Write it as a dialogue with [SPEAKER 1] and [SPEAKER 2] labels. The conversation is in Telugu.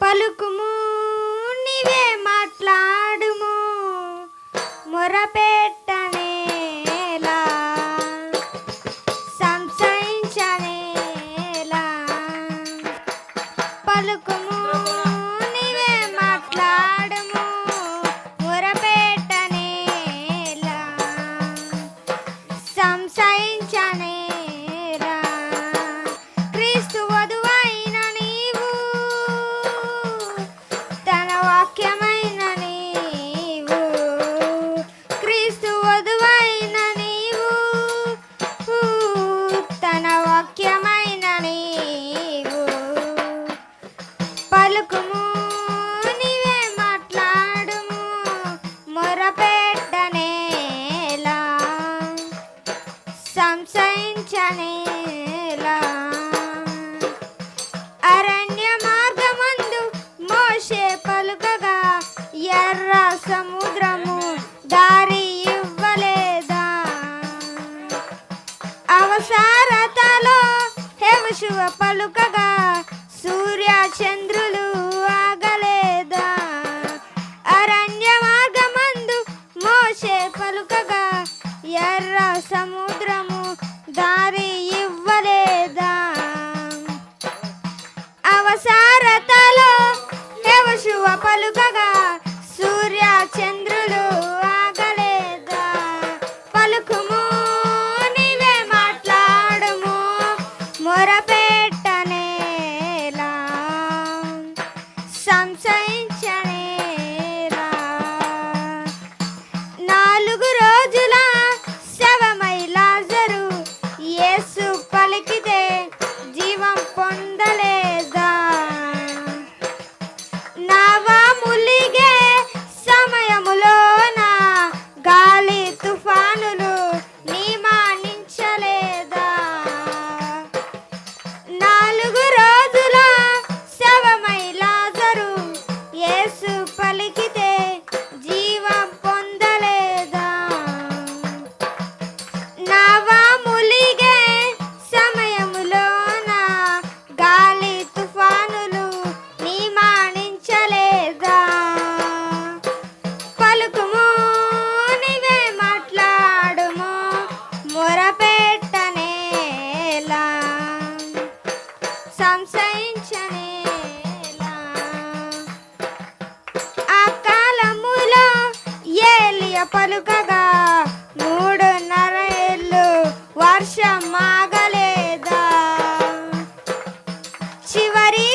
[SPEAKER 1] పలుకుము నీవే మాట్లాడుము మొరపెట్టనేలా సంశయించనేలా పలుకుము నీవే మాట్లాడుము మొరపెట్టనేలా సంశయించనే సమూ అరణ్య మార్గమందు మోషే ఎర్ర సముద్రము దారి ఇవ్వలేదా? పలుకగా సూర్య చంద్రులు ఆగలేదా? అరణ్య మోషే ఎర్ర watching చివరి